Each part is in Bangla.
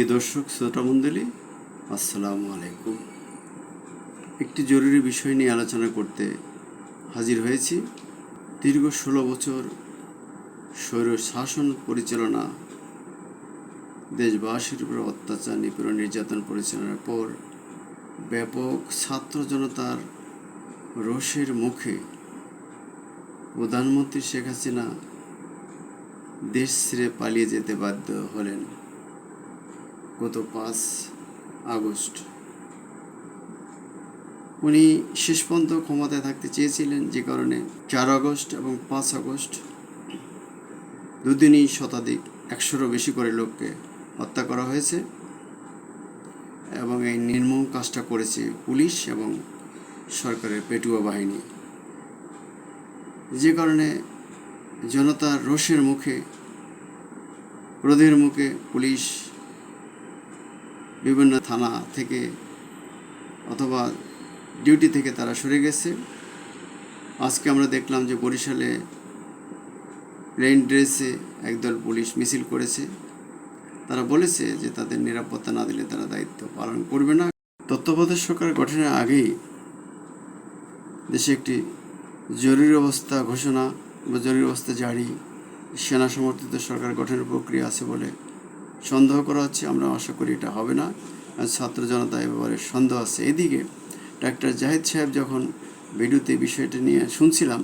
প্রিয় দর্শক, শ্রোতা মণ্ডলী, আসসালামু আলাইকুম। একটি জরুরি বিষয় নিয়ে আলোচনা করতে হাজির হয়েছি। দীর্ঘ ষোলো বছর স্বৈর শাসন পরিচালনা, দেশবাসীর উপর অত্যাচার, নিপীড়ন, নির্যাতন পরিচালনার পর ব্যাপক ছাত্র জনতার রোষের মুখে প্রধানমন্ত্রী শেখ হাসিনা দেশ ছেড়ে পালিয়ে যেতে বাধ্য হলেন। গত পাঁচ আগস্ট। উনি শেষ পর্যন্ত ক্ষমতায় থাকতে চেয়েছিলেন যে কারণে চার আগস্ট এবং পাঁচ আগস্ট দুদিনই শতাধিক, একশোরও বেশি করে লোককে হত্যা করা হয়েছে এবং এই নির্মম কাজটা করেছে পুলিশ এবং সরকারের পেটুয়া বাহিনী। যে কারণে জনতার রোষের মুখে, ক্রোধের মুখে পুলিশ বিভিন্ন থানা থেকে অথবা ডিউটি থেকে তারা সরে গেছে। আজকে আমরা দেখলাম যে বরিশালে প্লেন ড্রেসে একদল পুলিশ মিছিল করেছে। তারা বলেছে যে তাদের নিরাপত্তা না দিলে তারা দায়িত্ব পালন করবে না। তত্ত্বাবধায়ক সরকার গঠনের আগেই দেশে একটি জরুরি অবস্থা ঘোষণা বা জরুরি অবস্থা জারি। সেনা সমর্থিত সরকার গঠনের প্রক্রিয়া আছে বলে সন্দেহ করা হচ্ছে, আমরা আশা করি এটা হবে না। ছাত্র জনতা এ ব্যাপারে সন্দেহ আছে। এদিকে ডাক্তার জাহিদ সাহেব যখন ভিডিওতে বিষয়টা নিয়ে শুনছিলাম,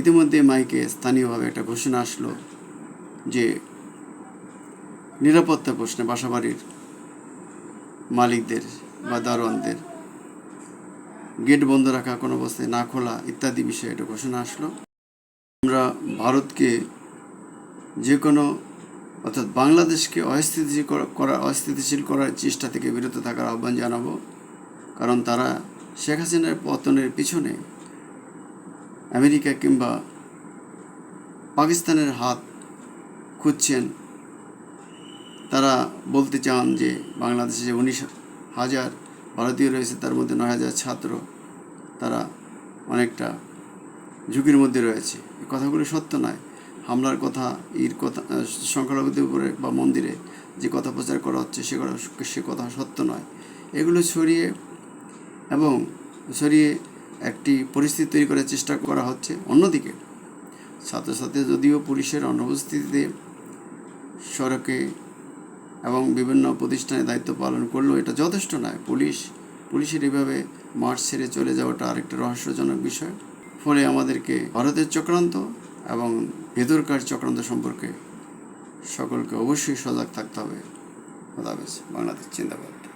ইতিমধ্যে মাইকে স্থানীয়ভাবে একটা ঘোষণা আসলো যে নিরাপত্তা প্রশ্নে বাসাবাড়ির মালিকদের বা দারোয়ানদের গেট বন্ধ রাখা, কোনো অবস্থায় না খোলা ইত্যাদি বিষয়ে একটা ঘোষণা আসলো। আমরা ভারতকে যে কোনো অর্থাৎ বাংলাদেশকে অস্থিতিশীল করা- অস্থিতিশীল করার চেষ্টা থেকে বিরত থাকার আহ্বান জানাব। কারণ তারা শেখ হাসিনার পতনের পিছনে আমেরিকা কিংবা পাকিস্তানের হাত খুঁজছেন। তারা বলতে চান যে বাংলাদেশে যে উনিশ হাজার ভারতীয় রয়েছে, তার মধ্যে নয় হাজার ছাত্র তারা অনেকটা ঝুঁকির মধ্যে রয়েছে। কথাগুলো সত্য নয়। হামলার কথা ঈর কথা সংখ্যালঘুদের উপরে বা মন্দিরে যে কথা প্রচার করা হচ্ছে, সে সে কথা সত্য নয়। এগুলো ছড়িয়ে এবং ছড়িয়ে একটি পরিস্থিতি তৈরি করার চেষ্টা করা হচ্ছে অন্যদিকে। ছাত্রছাত্রী যদিও পুলিশের অনুপস্থিতিতে সড়কে এবং বিভিন্ন প্রতিষ্ঠানে দায়িত্ব পালন করলেও এটা যথেষ্ট নয়। পুলিশ, পুলিশের এভাবে মাঠ ছেড়ে চলে যাওয়াটা আরেকটা রহস্যজনক বিষয়। ফলে আমাদেরকে ভারতের চক্রান্ত এবং ভেতরকার চক্রান্ত সম্পর্কে সকলকে অবশ্যই সজাগ থাকতে হবে। খোদা হাফেজ। বাংলাদেশ